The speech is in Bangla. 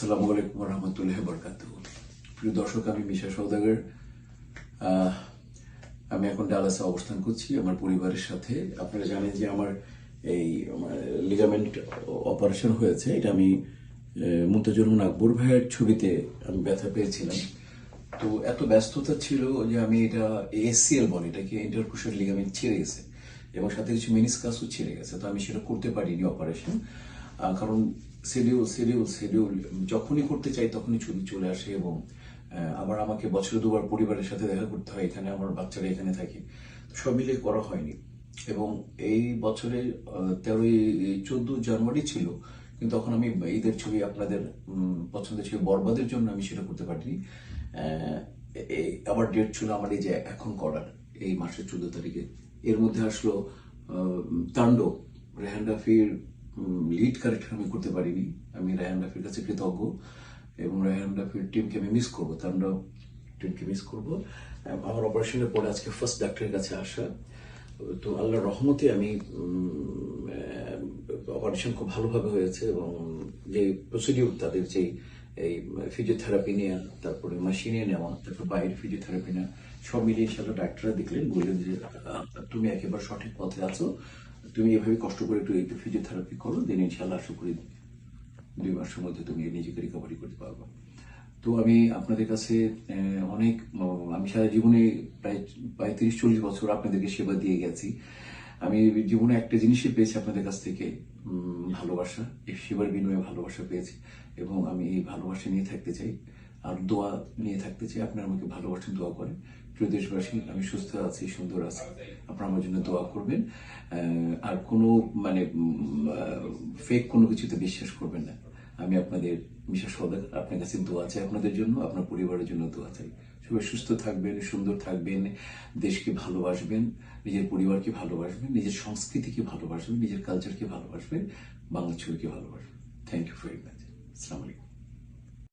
আসসালামু আলাইকুম রহমতুল্লাহ বরকাত প্রিয় দর্শক, আমি মিশা সৌদাগর আমি এখন ডালাসে অবস্থান করছি আমার পরিবারের সাথে। আপনারা জানেন যে আমার এই লিগামেন্ট অপারেশন হয়েছে। এটা আমি মুন্তাজুর আকবর ভাইয়ের ছবিতে আমি ব্যথা পেয়েছিলাম। তো এত ব্যস্ততা ছিল যে আমি এটা এসিএল বলে, এটাকে ইন্টারকুশাল লিগামেন্ট ছিঁড়ে গেছে এবং সাথে কিছু মেনিসকাসও ছিঁড়ে গেছে। তো আমি সেটা করতে পারিনি অপারেশন কারণ শিডিউল শিডিউল শিডিউল যখনই করতে চাই তখনই ছবি চলে আসে এবং আবার আমাকে বছরে দুবার পরিবারের সাথে দেখা করতে হয়। এখানে আমার বাচ্চারা এখানে থাকে। সব মিলে করা হয়নি। এবং এই বছরে তেরোই চোদ্দ জানুয়ারি ছিল, কিন্তু তখন আমি ঈদের ছবি আপনাদের পছন্দের ছবি বরবাদের জন্য আমি সেটা করতে পারিনি। আবার ডেট ছিল আমার এই যে এখন করার, এই মাসের চোদ্দ তারিখে। এর মধ্যে আসলো তাণ্ডব, রেহান রাফির লিড ক্যারেক্টার আমি করতে পারিনি। আমি রেহান রাফির কাছে কৃতজ্ঞ এবং রেহান রাফির টিমকে আমি মিস করব তাণ্ডব টিমকে মিস করব। আমার অপারেশনের পরে আজকে ফার্স্ট ডাক্তারের কাছে আসা। তো আল্লাহর রহমতে আমি অপারেশন খুব ভালোভাবে হয়েছে এবং যে প্রসিডিউর তাদের যে এই ফিজিওথেরাপি নেওয়া তারপরে মেশিনে নেওয়া, তারপর বাইরে ফিজিওথেরাপি নেওয়া, সব মিলিয়ে সাথে ডাক্তাররা দেখলেন, বললেন যে তুমি একেবারে সঠিক পথে আছো। তুমি এভাবে কষ্ট করে একটু একটু ফিজিওথেরাপি করো দেন ইনশাল্লাহ আশা করি দুই মাসের মধ্যে তুমি নিজেকে রিকভারি করতে পারবে। তো আমি আপনাদের কাছে অনেক আমি সারা জীবনে প্রায় প্রায় তিরিশ চল্লিশ বছর আপনাদেরকে সেবা দিয়ে গেছি। আমি জীবনে একটা জিনিসই পেয়েছি আপনাদের কাছ থেকে ভালোবাসা। এই সেবার বিনিময়ে ভালোবাসা পেয়েছি এবং আমি এই ভালোবাসা নিয়ে থাকতে চাই। আর দোয়া নিয়ে থাকতে চাই। আপনারা আমাকে ভালোবাসেন, দোয়া করেন। প্রিয় দেশবাসী, আমি সুস্থ আছি, সুন্দর আছি। আপনারা আমার জন্য দোয়া করবেন। আর কোনো মানে ফেক কোনো কিছুতে বিশ্বাস করবেন না। আমি আপনাদের বিশেষ সদাগ আপনার কাছে দোয়া চাই। আপনাদের জন্য, আপনার পরিবারের জন্য দোয়া চাই। সবাই সুস্থ থাকবেন, সুন্দর থাকবেন, দেশকে ভালোবাসবেন, নিজের পরিবারকে ভালোবাসবেন, নিজের সংস্কৃতিকে ভালোবাসবেন, নিজের কালচারকে ভালোবাসবেন, বাংলা ছবিকে ভালোবাসবেন। থ্যাংক ইউ ভেরি মাচ আসসালামু আলাইকুম